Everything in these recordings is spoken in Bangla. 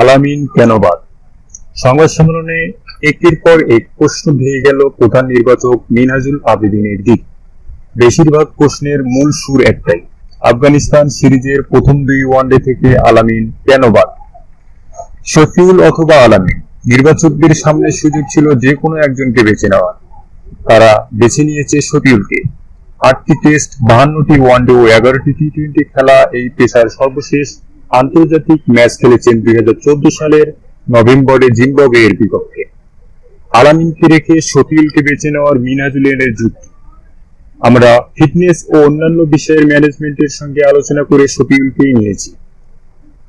আলামিন কেন বাদ? সংবাদ সম্মেলনে একের পর এক প্রশ্ন ভেঙে গেল প্রধান নির্বাচক মিনহাজুল আবেদিনের দিক। বেশিরভাগ প্রশ্নের মূল সুর একটাই, আফগানিস্তান সিরিজের প্রথম দুই ওয়ানডে থেকে আলামিন কেন বাদ? শফিউল অথবা আলামিন, নির্বাচকদের সামনে সুযোগ ছিল যে কোনো একজনকে বেছে নেওয়ার। তারা বেছে নিয়েছে শফিউলকে। আটটি টেস্ট, বাহান্নটি ওয়ানডে ও এগারোটি টি টোয়েন্টি খেলা এই পেশার সর্বশেষ আন্তর্জাতিক ম্যাচ খেলেছেন দুই হাজার চোদ্দ সালের নভেম্বরে জিম্বাবুয়ে এর বিপক্ষে। আলামিনকে রেখে শফিউলকে বেছে নেওয়ার মিনাজুলের যুক্তি। আমরা ফিটনেস ও অন্যান্য বিষয়ের ম্যানেজমেন্টের সঙ্গে আলোচনা করে শফিউলকেই নিয়েছি।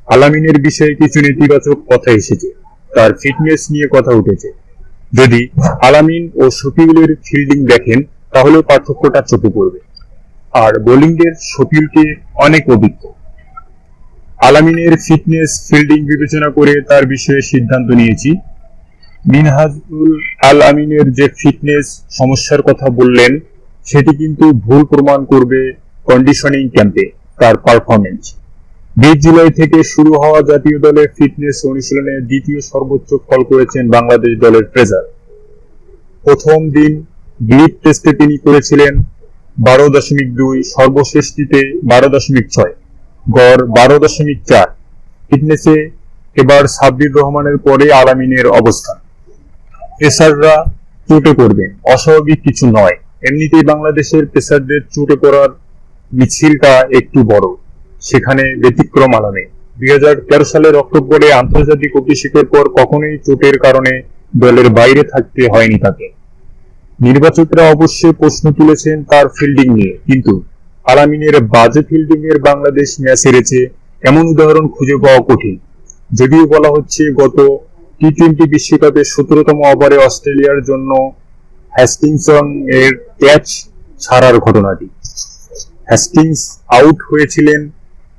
আলামিনের বিষয়ে কিছু নেতিবাচক কথা এসেছে। তার ফিটনেস নিয়ে কথা উঠেছে। যদি আলামিন ও শফিউলের ফিল্ডিং দেখেন তাহলে পার্থক্যটা চোখে পড়বে। আর বোলিংয়ের শফিউলকে অনেক অভিজ্ঞ। আলামিনের ফিটনেস ফিল্ডিং বিবেচনা করে তার বিষয়ে সিদ্ধান্ত নিয়েছি। মিনহাজুল আল আমিনের যে ফিটনেস সমস্যার কথা বললেন, সেটি কিন্তু ভুল প্রমাণ করবে কন্ডিশনিং ক্যাম্পে তার পারফরমেন্স বিশ জুলাই থেকে শুরু হওয়া জাতীয় দলের ফিটনেস অনুশীলনে দ্বিতীয় সর্বোচ্চ ফল করেছেন বাংলাদেশ দলের ট্রেজার প্রথম দিন গ্রিপ টেস্টে তিনি করেছিলেন, বারো দশমিক দুই, সর্বশেষটিতে বারো দশমিক ছয়। গড় বারো দশমিক চার। ফিটনেসে এবার সাব্বির রহমানের পরে আলামিনের অবস্থান। পেসাররা চোটে পড়বেন অস্বাভাবিক কিছু নয়। এমনিতেই বাংলাদেশের পেসারদের চোটে পড়ার মিছিলটা একটু বড়। সেখানে ব্যতিক্রম আলামে। দুই সালের অক্টোবরে আন্তর্জাতিক অভিষেকের পর কখনোই চোটের কারণে দলের বাইরে থাকতে হয়নি তাকে। নির্বাচকরা অবশ্যই প্রশ্ন তুলেছেন তার ফিল্ডিং নিয়ে, কিন্তু আলামিনের বাজে ফিল্ডিং এর বাংলাদেশ ম্যাচ হেরেছে এমন উদাহরণ খুঁজে পাওয়া কঠিন। যদিও বলা হচ্ছে গত টি টোয়েন্টি বিশ্বকাপের সতেরোতম ওভারে অস্ট্রেলিয়ার জন্য হ্যাস্টিংসন এর ক্যাচ ছাড়ার ঘটনাটি। হ্যাস্টিংস আউট হয়েছিলেন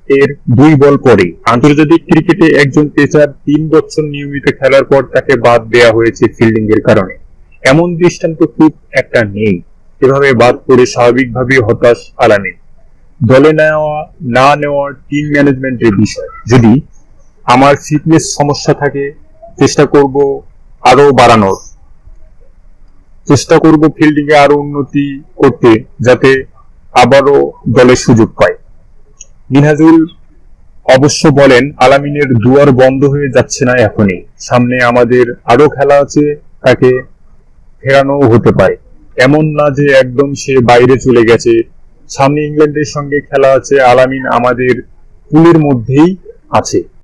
এর দুই বল পরে। আন্তর্জাতিক ক্রিকেটে একজন পেসার তিন বছর নিয়মিত খেলার পর তাকে বাদ দেওয়া হয়েছে ফিল্ডিং এর কারণে। এমন দৃষ্টান্ত খুব একটা নেই। এভাবে বাদ পড়ে স্বাভাবিকভাবে হতাশ আলামিন দলে নেওয়া, না নেওয়ার টিম ম্যানেজমেন্টের বিষয়। যদি আমার ফিটনেস সমস্যা থাকে, চেষ্টা করব আরও বাড়ানোর। চেষ্টা করব এ আরও উন্নতি করতে, যাতে আবারও দলে সুযোগ পায় মিনহাজুল অবশ্য বলেন, আলামিনের দুয়ার বন্ধ হয়ে যাচ্ছে না এখনই। সামনে আমাদের আরও খেলা আছে, তাকে ফেরানো হতে পারে। এমন না যে একদম সে বাইরে চলে গেছে সামনে ইংল্যান্ডের সঙ্গে খেলা আছে আলামিন আমাদের পুলের মধ্যেই আছে।